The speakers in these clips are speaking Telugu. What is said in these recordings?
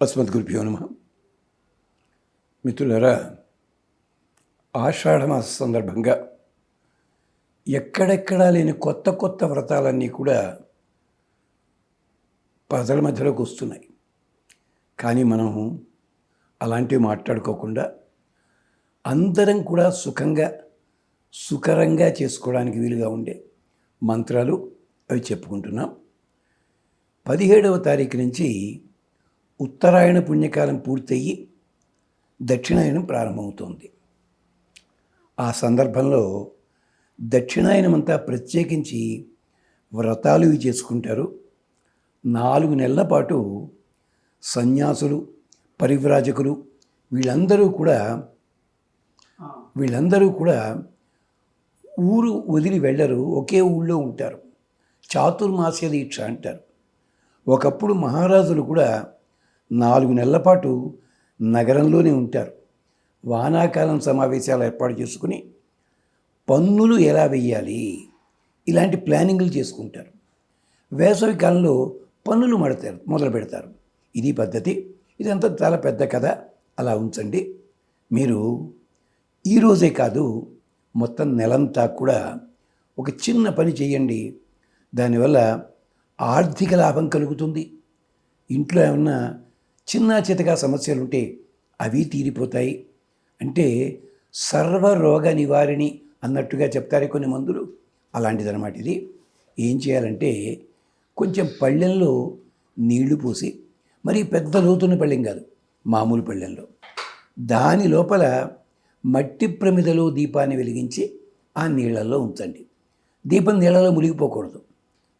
అస్మద్గురుభ్యో నమ మిత్రులరా ఆషాఢమాస సందర్భంగా ఎక్కడెక్కడా లేని కొత్త కొత్త వ్రతాలన్నీ కూడా ప్రజల మధ్యలోకి వస్తున్నాయి కానీ మనం అలాంటివి మాట్లాడుకోకుండా అందరం కూడా సుఖంగా సుకరంగా చేసుకోవడానికి వీలుగా ఉండే మంత్రాలు అవి చెప్పుకుంటున్నాం. పదిహేడవ తారీఖు నుంచి ఉత్తరాయణ పుణ్యకాలం పూర్తయ్యి దక్షిణాయనం ప్రారంభమవుతోంది. ఆ సందర్భంలో దక్షిణాయనమంతా ప్రత్యేకించి వ్రతాలు ఇవి చేసుకుంటారు. నాలుగు నెలల పాటు సన్యాసులు పరివ్రాజకులు వీళ్ళందరూ కూడా వీళ్ళందరూ కూడా ఊరు వదిలి వెళ్ళరు ఒకే ఊళ్ళో ఉంటారు. చాతుర్మాస్య దీక్ష అంటారు. ఒకప్పుడు మహారాజులు కూడా నాలుగు నెలల పాటు నగరంలోనే ఉంటారు. వానాకాలం సమావేశాలు ఏర్పాటు చేసుకుని పన్నులు ఎలా వెయ్యాలి? ఇలాంటి ప్లానింగ్లు చేసుకుంటారు. వేసవి కాలంలో పన్నులు మడతారు మొదలు పెడతారు. ఇది పద్ధతి ఇదంతా చాలా పెద్ద కథ. అలా ఉంచండి. మీరు ఈరోజే కాదు మొత్తం నెలంతా కూడా ఒక చిన్న పని చేయండి. దానివల్ల ఆర్థిక లాభం కలుగుతుంది. ఇంట్లో ఏమన్నా చిన్న చితగా సమస్యలు ఉంటే అవి తీరిపోతాయి. అంటే సర్వరోగ నివారిణి అన్నట్టుగా చెప్తారే కొన్ని మందులు. అలాంటిదన్నమాట ఇది. ఏం చేయాలంటే కొంచెం పళ్ళెంలో నీళ్ళు పోసి మరి పెద్ద లోతున్న పళ్ళెం కాదు మామూలు పళ్ళెంలో. దాని లోపల మట్టి ప్రమిదలో దీపాన్ని వెలిగించి ఆ నీళ్ళల్లో ఉంచండి. దీపం నీళ్ళలో మునిగిపోకూడదు.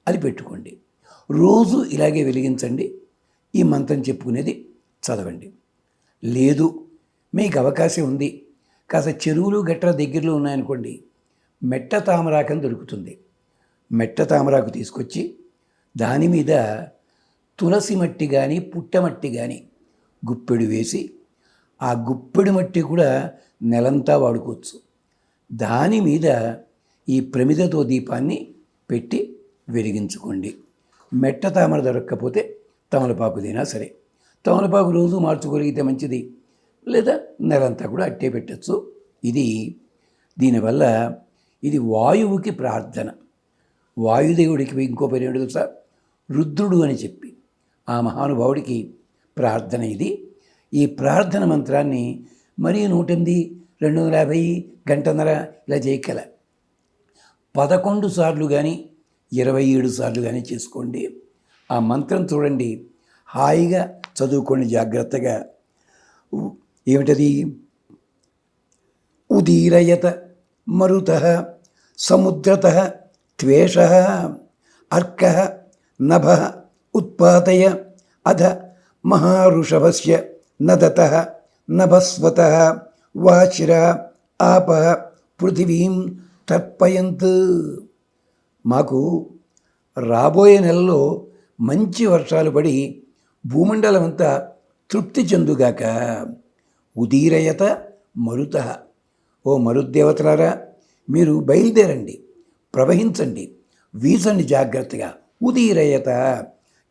అది పెట్టుకోండి. రోజు ఇలాగే వెలిగించండి. ఈ మంత్రం చెప్పుకునేది చదవండి. లేదు మీకు అవకాశం ఉంది. కాస్త చెరువులు గట్ర దగ్గరలో ఉన్నాయనుకోండి మెట్ట తామరాకం దొరుకుతుంది. మెట్ట తామరాకు తీసుకొచ్చి దాని మీద తులసి మట్టి కానీ పుట్టమట్టి కానీ గుప్పెడు వేసి ఆ గుప్పెడు మట్టి కూడా నెలంతా వాడుకోవచ్చు. దాని మీద ఈ ప్రమిదతో దీపాన్ని పెట్టి వెలిగించుకోండి. మెట్ట తామర దొరక్కపోతే తమలపాకుదైనా సరే. తమలపాకు రోజు మార్చుకోగలిగితే మంచిది. లేదా నెలంతా కూడా అట్టే పెట్టచ్చు. ఇది దీనివల్ల ఇది వాయువుకి ప్రార్థన. వాయుదేవుడికి ఇంకో పేరు ఏంటో తెలుసా? రుద్రుడు అని చెప్పి. ఆ మహానుభావుడికి ప్రార్థన ఇది. ఈ ప్రార్థన మంత్రాన్ని మరీ నూటెనిమిది రెండు వందల యాభై గంటన్నర ఇలా చేయగల పదకొండు సార్లు కానీ ఇరవై ఏడు సార్లు కానీ చేసుకోండి. ఆ మంత్రం చూడండి. హాయిగా చదువుకోండి జాగ్రత్తగా. ఏమిటది? ఉదీరయత మరుత సముద్రత త్వేష అర్క నభ ఉత్పాతయ అధ మహారుషభస్య నదత నభస్వత వాచిర ఆప పృథివీం తర్పయంత్. మాకు రాబోయే నెలలో మంచి వర్షాలు పడి భూమండలం అంతా తృప్తి చెందుగాక. ఉదీరయత మరుత. ఓ మరుద్దేవతలారా మీరు బయలుదేరండి ప్రవహించండి వీసండి జాగ్రత్తగా. ఉదీరయత.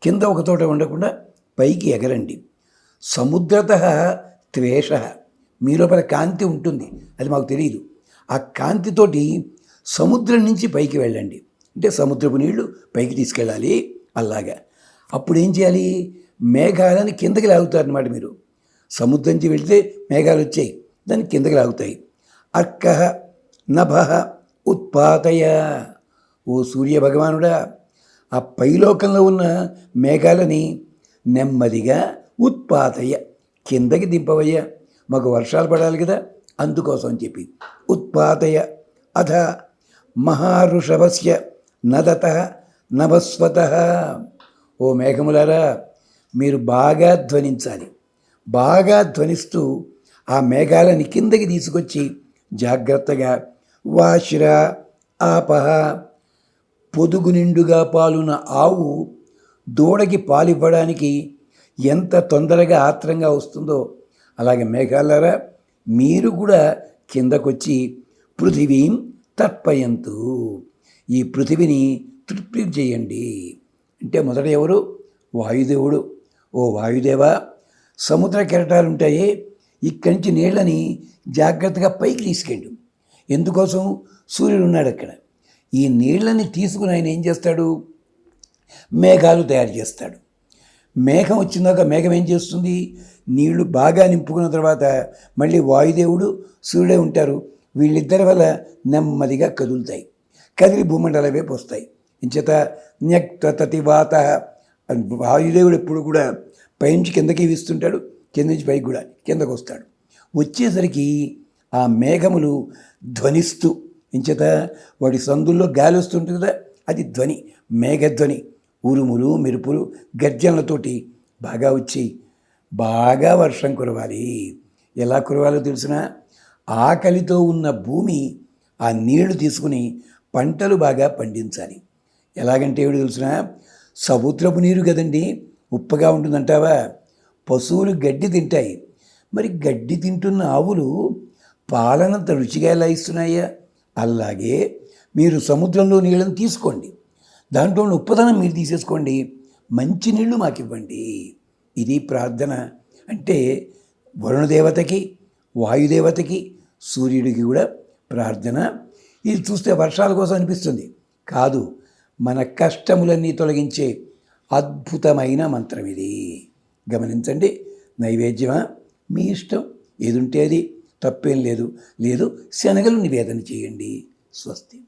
కింద ఒక చోట ఉండకుండా పైకి ఎగరండి. సముద్రత త్వేష. మీ లోపల కాంతి ఉంటుంది అది మాకు తెలియదు ఆ కాంతితోటి సముద్రం నుంచి పైకి వెళ్ళండి. అంటే సముద్రపు నీళ్ళు పైకి తీసుకెళ్ళాలి. అలాగా. అప్పుడు ఏం చేయాలి? మేఘాలని కిందకి లాగుతారనమాట మీరు. సముద్రం నుంచి వెళితే మేఘాలు వచ్చాయి దాన్ని కిందకి లాగుతాయి. అర్క నభ ఉత్పాతయ. ఓ సూర్య భగవానుడా ఆ పైలోకంలో ఉన్న మేఘాలని నెమ్మదిగా ఉత్పాతయ కిందకి దింపవయ్యా. మాకు వర్షాలు పడాలి కదా అందుకోసం అని చెప్పి. ఉత్పాతయ అధ మహారుషభస్య నదత నభస్వత ఓ మేఘములారా మీరు బాగా ధ్వనించాలి. బాగా ధ్వనిస్తూ ఆ మేఘాలని కిందకి తీసుకొచ్చి జాగ్రత్తగా వాశిర ఆపహ. పొదుగు నిండుగా పాలున ఆవు దూడకి పాలివ్వడానికి ఎంత తొందరగా ఆత్రంగా వస్తుందో అలాగే మేఘాలారా మీరు కూడా కిందకొచ్చి పృథివీం తర్పయంతు. ఈ పృథివిని తృప్తి చేయండి అంటే మొదట ఎవరు? వాయుదేవుడు. ఓ వాయుదేవ సముద్ర కెరటాలు ఉంటాయి ఇక్కడి నుంచి నీళ్ళని జాగ్రత్తగా పైకి తీసుకెళ్ళు. ఎందుకోసం? సూర్యుడు ఉన్నాడు అక్కడ. ఈ నీళ్ళని తీసుకుని ఆయన ఏం చేస్తాడు? మేఘాలు తయారు చేస్తాడు. మేఘం వచ్చినాక మేఘం ఏం చేస్తుంది? నీళ్ళు బాగా నింపుకున్న తర్వాత మళ్ళీ వాయుదేవుడు సూర్యుడే ఉంటారు. వీళ్ళిద్దరి వల్ల నెమ్మదిగా కదులుతాయి. కదిలి భూమండల పోస్తాయి వస్తాయి. ఇంచేత న్యక్తతి తతివాత వాయుదేవుడు ఎప్పుడు కూడా పైనుంచి కిందకి వీస్తుంటాడు కింద నుంచి పైకి కూడా కిందకు వస్తాడు వచ్చేసరికి ఆ మేఘములు ధ్వనిస్తూ ఇంచేత వాడి సందుల్లో గాలి వస్తుంటుంది కదా అది ధ్వని మేఘధ్వని ఉరుములు మెరుపులు గర్జనలతోటి బాగా వచ్చి బాగా వర్షం కురవాలి. ఎలా కురవాలో తెలిసిన? ఆకలితో ఉన్న భూమి ఆ నీళ్ళు తీసుకుని పంటలు బాగా పండించాలి. ఎలాగంటే ఏమిటి తెలిసిన? సముద్రపు నీరు కదండి ఉప్పగా ఉంటుందంటావా? పశువులు గడ్డి తింటాయి. మరి గడ్డి తింటున్న ఆవులు పాలనంత రుచిగా ఎలా ఇస్తున్నాయా? అలాగే మీరు సముద్రంలో నీళ్ళని తీసుకోండి. దాంట్లో ఉన్న ఉప్పదనం మీరు తీసేసుకోండి. మంచి నీళ్ళు మాకు ఇవ్వండి ఇది ప్రార్థన. అంటే వరుణదేవతకి వాయుదేవతకి సూర్యుడికి కూడా ప్రార్థన. ఇది చూస్తే వర్షాల కోసం అనిపిస్తుంది. కాదు మన కష్టములన్నీ తొలగించే అద్భుతమైన మంత్రం ఇది. గమనించండి నైవేద్యమా? మీ ఇష్టం. ఏదుంటే అది. తప్పేం లేదు. లేదు శనగలు నివేదన చేయండి. స్వస్తి.